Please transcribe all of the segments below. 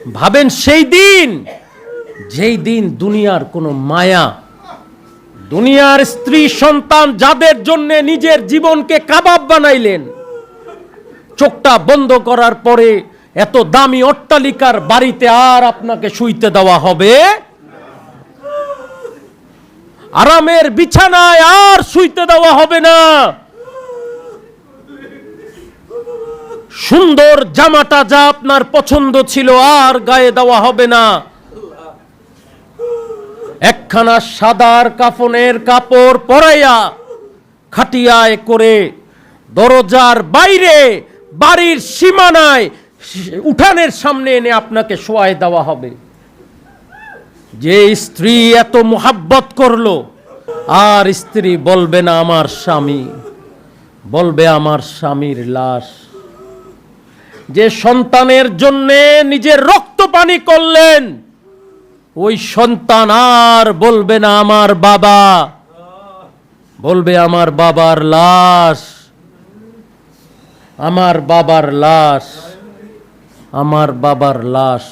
ভাবেন সেই দিন, যেই দিন দুনিয়ার কোনো মায়া, দুনিয়ার স্ত্রী সন্তান যাদের জন্য নিজের জীবনকে কাবাব বানাইলেন, চোখটা বন্ধ করার পরে এত দামি অট্টালিকার বাড়িতে আর আপনাকে শুইতে দেওয়া হবে? আরামের বিছানায় আর শুইতে দেওয়া হবে না। সুন্দর জামাটা যা আপনার পছন্দ ছিল আর গায়ে দেওয়া হবে না। একখানা সাদার কাফনের কাপড় পরাইয়া খাটিয়ায় করে দরজার বাইরে বাড়ির সীমানায় উঠানের সামনে এনে আপনাকে শোয়ায় দেওয়া হবে। যে স্ত্রী এত মোহাব্বত করল, আর স্ত্রী বলবে না আমার স্বামী, বলবে আমার স্বামীর লাশ। যে সন্তানের জন্যে নিজের রক্ত পানি করলেন, ওই সন্তান আর বলবে না আমার বাবা। বলবে, আমার বাবার লাশ, আমার বাবার লাশ, আমার বাবার লাশ।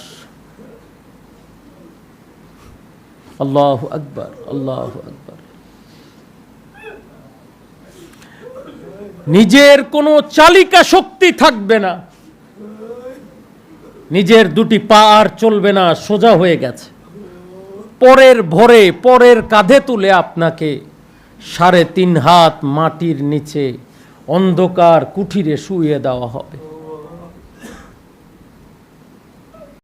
আল্লাহ আকবর আল্লাহ আকবর। নিজের কোনো চালিকা শক্তি থাকবে না। নিজের দুটি পা আর চলবে না, সোজা হয়ে গেছে। পরের ভরে, পরের কাঁধে তুলে আপনাকে সাড়ে তিন হাত মাটির নিচে অন্ধকার কুঠিরে শুয়ে দেওয়া হবে।